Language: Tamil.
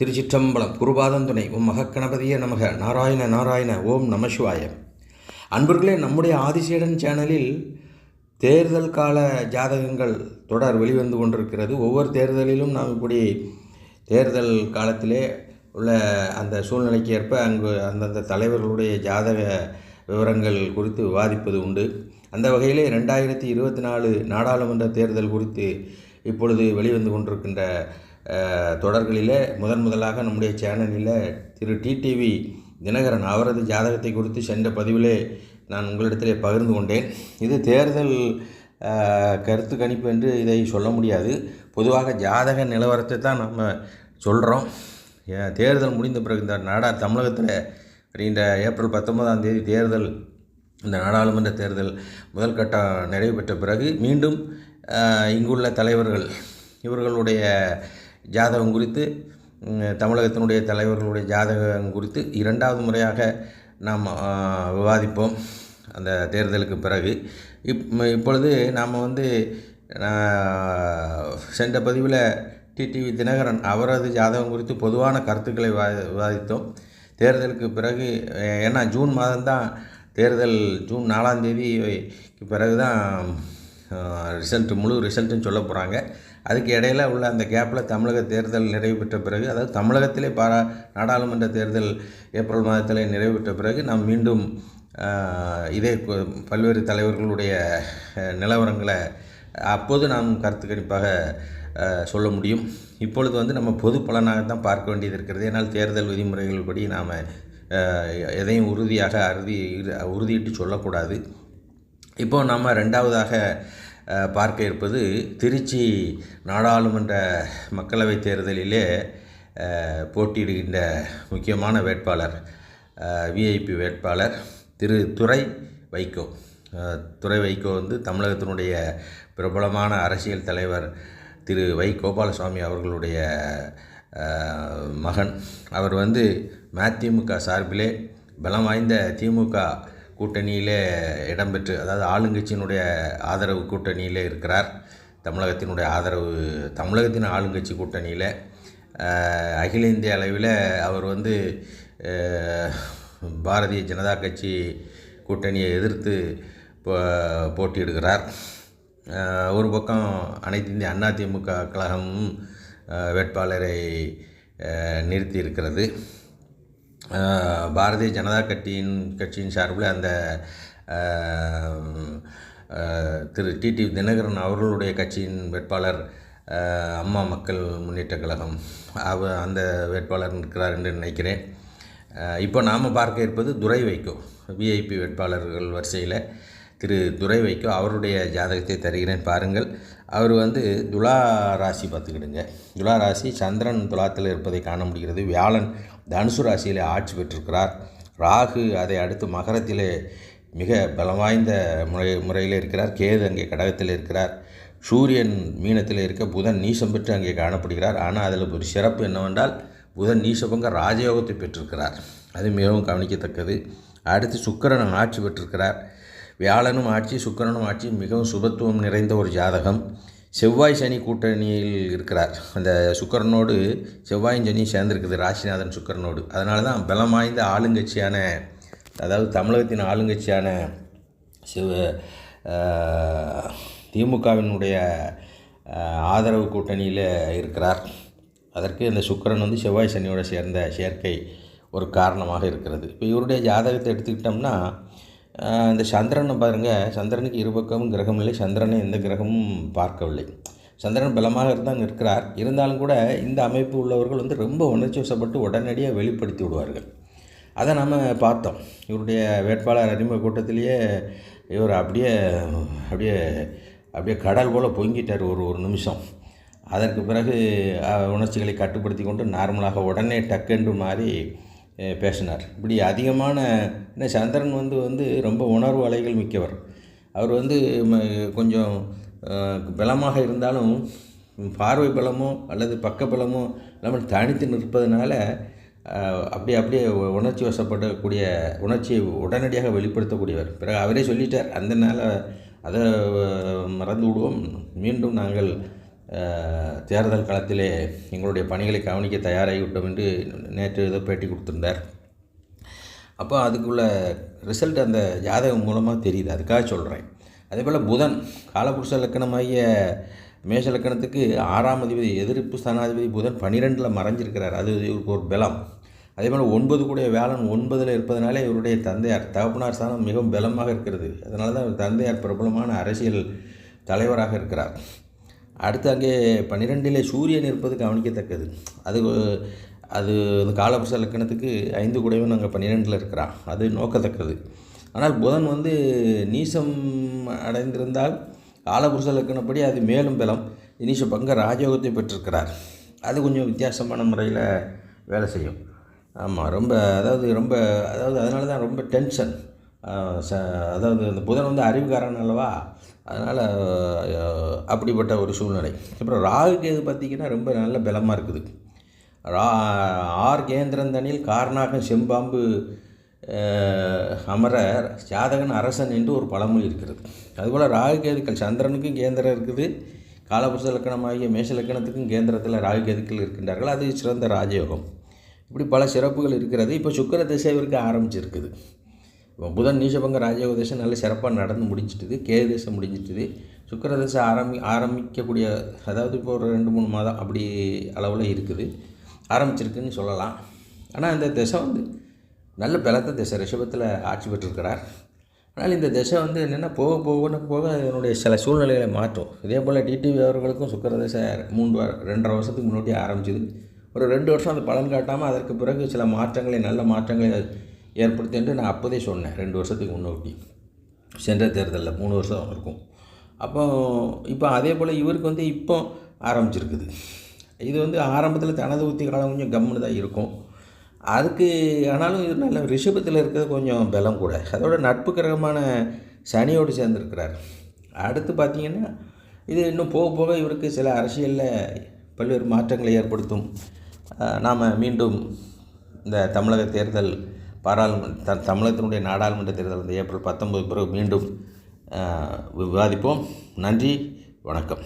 திருச்சிற்றம்பலம் குருபாதம் துணை ஓம் மகக்கணபதியே நமக நாராயண நாராயண ஓம் நமசிவாய அன்பர்களே நம்முடைய ஆதிசேடன் சேனலில் தேர்தல் கால ஜாதகங்கள் தொடர் வெளிவந்து கொண்டிருக்கிறது. ஒவ்வொரு தேர்தலிலும் நாம் இப்படி தேர்தல் காலத்திலே உள்ள அந்த சூழ்நிலைக்கு ஏற்ப அங்கு அந்தந்த தலைவர்களுடைய ஜாதக விவரங்கள் குறித்து விவாதிப்பது உண்டு. அந்த வகையிலே ரெண்டாயிரத்தி இருபத்தி நாலு நாடாளுமன்ற தேர்தல் குறித்து இப்பொழுது வெளிவந்து கொண்டிருக்கின்ற தொடர்களிலே முதன் முதலாக நம்முடைய சேனலில் திரு டிடிவி தினகரன் அவரது ஜாதகத்தை குறித்து சென்ற பதிவிலே நான் உங்களிடத்திலே பகிர்ந்து கொண்டேன். இது தேர்தல் கருத்து கணிப்பு என்று இதை சொல்ல முடியாது. பொதுவாக ஜாதக நிலவரத்தை தான் நம்ம சொல்கிறோம் தேர்தல் முடிந்த பிறகு இந்த நாடா தமிழகத்தில் வருகின்ற ஏப்ரல் பத்தொன்பதாம் தேதி தேர்தல் இந்த நாடாளுமன்ற தேர்தல் முதல் கட்டம் நிறைவு பெற்ற பிறகு மீண்டும் இங்குள்ள தலைவர்கள் இவர்களுடைய ஜாதகம் குறித்து தமிழகத்தினுடைய தலைவர்களுடைய ஜாதகம் குறித்து இரண்டாவது முறையாக நாம் விவாதிப்போம் அந்த தேர்தலுக்கு பிறகு. இப் இப்பொழுது நாம் வந்து சென்ற பதிவில் டிடிவி தினகரன் அவரது ஜாதகம் குறித்து பொதுவான கருத்துக்களை விவாதித்தோம். தேர்தலுக்கு பிறகு ஏன்னா ஜூன் மாதம்தான் தேர்தல் ஜூன் நாலாம் தேதிக்கு பிறகு தான் ரிசல்ட் முழு ரிசல்ட்டுன்னு சொல்ல போகிறாங்க அதுக்கு இடையில உள்ள அந்த கேப்பில் தமிழக தேர்தல் நிறைவு பெற்ற பிறகு அதாவது தமிழகத்திலே பாரா நாடாளுமன்ற தேர்தல் ஏப்ரல் மாதத்திலே நிறைவு பெற்ற பிறகு நாம் மீண்டும் இதே பல்வேறு தலைவர்களுடைய நிலவரங்களை அப்போது நாம் கருத்து கணிப்பாக சொல்ல முடியும். இப்பொழுது வந்து நம்ம பொது பலனாக தான் பார்க்க வேண்டியது இருக்கிறது. ஏன்னால் தேர்தல் விதிமுறைகள் படி நாம் எதையும் உறுதியாக அறுதி உறுதியிட்டு சொல்லக்கூடாது. இப்போ நம்ம ரெண்டாவதாக பார்க்க இருப்பது திருச்சி நாடாளுமன்ற மக்களவைத் தேர்தலிலே போட்டியிடுகின்ற முக்கியமான வேட்பாளர் விஐபி வேட்பாளர் திரு துறை வைகோ. துறை வைகோ வந்து தமிழகத்தினுடைய பிரபலமான அரசியல் தலைவர் திரு வை கோபாலசுவாமி அவர்களுடைய மகன். அவர் வந்து மதிமுக சார்பிலே பலம் வாய்ந்த திமுக கூட்டணியில் இடம்பெற்று அதாவது ஆளுங்கட்சியினுடைய ஆதரவு கூட்டணியில் இருக்கிறார். தமிழகத்தினுடைய ஆதரவு தமிழகத்தின் ஆளுங்கட்சி கூட்டணியில் அகில இந்திய அளவில் அவர் வந்து பாரதிய ஜனதா கட்சி கூட்டணியை எதிர்த்து போ- போட்டியிடுகிறார். ஒரு பக்கம் அனைத்து இந்திய அண்ணா திமுக கழகமும் வேட்பாளரை நிறுத்தி இருக்கிறது பாரதிய ஜனதா கட்சியின் கட்சியின் சார்பில் அந்த திரு டிடி தினகரன் அவர்களுடைய கட்சியின் வேட்பாளர் அம்மா மக்கள் முன்னேற்ற கழகம். அவ அந்த வேட்பாளர் இருக்கிறார் என்று நினைக்கிறேன். இப்போ நாம் பார்க்க இருப்பது துரை வைகோ விஐபி வேட்பாளர்கள் வரிசையில். திரு துரை அவருடைய ஜாதகத்தை தருகிறேன் பாருங்கள். அவர் வந்து துலா ராசி பார்த்துக்கிடுங்க. துலா ராசி சந்திரன் துலாத்தில் இருப்பதை காண முடிகிறது. வியாழன் தனுசு ராசியில் ஆட்சி பெற்றிருக்கிறார். ராகு அதை அடுத்து மகரத்திலே மிக பலம் வாய்ந்த முறை முறையில் இருக்கிறார். கேது அங்கே கடகத்தில் இருக்கிறார். சூரியன் மீனத்தில் இருக்க புதன் நீசம் பெற்று அங்கே காணப்படுகிறார். ஆனால் அதில் ஒரு சிறப்பு என்னவென்றால் புதன் நீசபங்க ராஜயோகத்தை பெற்றிருக்கிறார். அது மிகவும் கவனிக்கத்தக்கது. அடுத்து சுக்கிரன் ஆட்சி பெற்றிருக்கிறார். வியாழனும் ஆட்சி சுக்கரனும் ஆட்சி மிகவும் சுபத்துவம் நிறைந்த ஒரு ஜாதகம். செவ்வாய் சனி கூட்டணியில் இருக்கிறார். அந்த சுக்கிரனோடு செவ்வாயும் சனி சேர்ந்திருக்குது ராசிநாதன் சுக்கரனோடு. அதனால தான் பலம் வாய்ந்த ஆளுங்கட்சியான அதாவது தமிழகத்தின் ஆளுங்கட்சியான சிவ திமுகவினுடைய ஆதரவு கூட்டணியில் இருக்கிறார். அதற்கு இந்த சுக்கிரன் வந்து செவ்வாய் சனியோட சேர்ந்த சேர்க்கை ஒரு காரணமாக இருக்கிறது. இப்போ இவருடைய ஜாதகத்தை எடுத்துக்கிட்டோம்னா இந்த சந்திரனை பாருங்கள் சந்திரனுக்கு இருபக்கமும் கிரகம் இல்லை. சந்திரனை எந்த கிரகமும் பார்க்கவில்லை. சந்திரன் பலமாக இருந்தால் நிற்கிறார். இருந்தாலும் கூட இந்த அமைப்பு உள்ளவர்கள் வந்து ரொம்ப உணர்ச்சி வசப்பட்டு உடனடியாக வெளிப்படுத்தி விடுவார்கள். அதை நாம் பார்த்தோம். இவருடைய வேட்பாளர் அறிமுக கூட்டத்திலேயே இவர் அப்படியே அப்படியே அப்படியே கடல் போல் பொங்கிட்டார் ஒரு ஒரு நிமிஷம். அதற்கு பிறகு உணர்ச்சிகளை கட்டுப்படுத்தி கொண்டு நார்மலாக உடனே டக்கென்று மாறி பேசினார். இப்படி அதிகமான என்ன சந்திரன் வந்து வந்து ரொம்ப உணர்வு அலைகள் மிக்கவர். அவர் வந்து ம- கொஞ்சம் பலமாக இருந்தாலும் பார்வை பலமோ அல்லது பக்க பலமோ இல்லாமல் தனித்து நிற்பதனால அப்படி அப்படியே உணர்ச்சி வசப்படக்கூடிய உணர்ச்சியை உடனடியாக வெளிப்படுத்தக்கூடியவர். பிறகு அவரே சொல்லிட்டார் அந்த நாள அதை மறந்து விடுவோம். மீண்டும் நாங்கள் தேர்தல் களத்திலே எங்களுடைய பணிகளை கவனிக்க தயாராகிவிட்டோம் என்று நேற்று ஏதோ பேட்டி கொடுத்துருந்தார். அப்போ அதுக்குள்ள ரிசல்ட் அந்த ஜாதகம் மூலமாக தெரியுது. அதுக்காக சொல்கிறேன் அதே போல் புதன் காலபுருஷ லக்கணமாகிய மேஷ லக்கணத்துக்கு ஆறாம் அதிபதி எதிர்ப்பு ஸ்தானாதிபதி புதன் பன்னிரெண்டில் மறைஞ்சிருக்கிறார். அது இவருக்கு ஒரு பலம். அதே போல் ஒன்பது கூடிய வேளன் ஒன்பதில் இருப்பதனாலே இவருடைய தந்தையார் தகப்பனார் ஸ்தானம் மிகவும் பலமாக இருக்கிறது. அதனால தான் தந்தையார் பிரபலமான அரசியல் தலைவராக இருக்கிறார். அடுத்து அங்கே பன்னிரெண்டிலே சூரியன் இருப்பது கவனிக்கத்தக்கது. அது அது அந்த காலபுருஷ லக்கணத்துக்கு ஐந்து குடைவன் அங்கே பன்னிரெண்டில் இருக்கிறான். அது நோக்கத்தக்கது. ஆனால் புதன் வந்து நீசம் அடைந்திருந்தால் காலபுருஷ லக்கணப்படி அது மேலும் பலம். நீச பங்க ராஜயோகத்தை பெற்றிருக்கிறார். அது கொஞ்சம் வித்தியாசமான முறையில் வேலை செய்யும். ஆமாம் ரொம்ப அதாவது ரொம்ப அதாவது அதனால தான் ரொம்ப டென்ஷன். ச அதாவது அந்த புதன் வந்து அறிவுக்காரன் அல்லவா? அதனால் அப்படிப்பட்ட ஒரு சூழ்நிலை. அப்புறம் ராகு கேது பார்த்திங்கன்னா ரொம்ப நல்ல பலமாக இருக்குது. ரா ஆர் கேந்திரந்தனில் கார்நாகம் செம்பாம்பு அமர ஜாதகன் அரசன் என்று ஒரு பழமொழி இருக்கிறது. அதுபோல் ராகு கேதுக்கள் சந்திரனுக்கும் கேந்திரம் இருக்குது. காலபுருஷ லக்கணமாகிய மேஷ லக்கணத்துக்கும் கேந்திரத்தில் ராகு கேதுக்கள் இருக்கின்றார்கள். அது சிறந்த ராஜயோகம். இப்படி பல சிறப்புகள் இருக்கிறது. இப்போ சுக்கிர திசைவிற்கு ஆரம்பிச்சிருக்குது. புதன் நீசபங்க ராஜயோக தசை நல்ல சிறப்பாக நடந்து முடிஞ்சிட்டுது கேது தசை முடிஞ்சிட்டுது. சுக்கிர தசை ஆரம்பி ஆரம்பிக்கக்கூடிய அதாவது இப்போ ஒரு ரெண்டு மூணு மாதம் அப்படி அளவில் இருக்குது. ஆரம்பிச்சிருக்குன்னு சொல்லலாம். ஆனால் இந்த திசை வந்து நல்ல பலத்த திசை ரிஷபத்தில் ஆட்சி பெற்றிருக்கிறார். ஆனால் இந்த திசை வந்து என்னென்னா போக போக போக அதனுடைய சில சூழ்நிலைகளை மாற்றும். இதே போல் டிடிவி அவர்களுக்கும் சுக்கர திசை மூன்று ரெண்டரை வருஷத்துக்கு முன்னாடி ஆரம்பிச்சது. ஒரு ரெண்டு வருஷம் அது பலன் காட்டாமல் அதற்கு பிறகு சில மாற்றங்களை நல்ல மாற்றங்களை ஏற்படுத்தின்ட்டு நான் அப்போதே சொன்னேன் ரெண்டு வருஷத்துக்கு முன்னோட்டி சென்ற தேர்தலில் மூணு வருஷம் இருக்கும். அப்போ இப்போ அதே போல் இவருக்கு வந்து இப்போ ஆரம்பிச்சிருக்குது. இது வந்து ஆரம்பத்தில் தனது ஊற்றி காலம் கொஞ்சம் கம்முன்னு தான் இருக்கும். அதுக்கு ஆனாலும் இது நல்ல ரிஷபத்தில் இருக்கிறது கொஞ்சம் பலம் கூட. அதோட நட்பு கிரகமான சனியோடு சேர்ந்துருக்கிறார். அடுத்து பார்த்தீங்கன்னா இது இன்னும் போக போக இவருக்கு சில அரசியலில் பல்வேறு மாற்றங்களை ஏற்படுத்தும். நாம் மீண்டும் இந்த தமிழக தேர்தல் பாராளுமன்ற த தமிழகத்தினுடைய நாடாளுமன்ற தேர்தல் வந்து ஏப்ரல் பத்தொன்பது பிறகு மீண்டும் விவாதிப்போம். நன்றி வணக்கம்.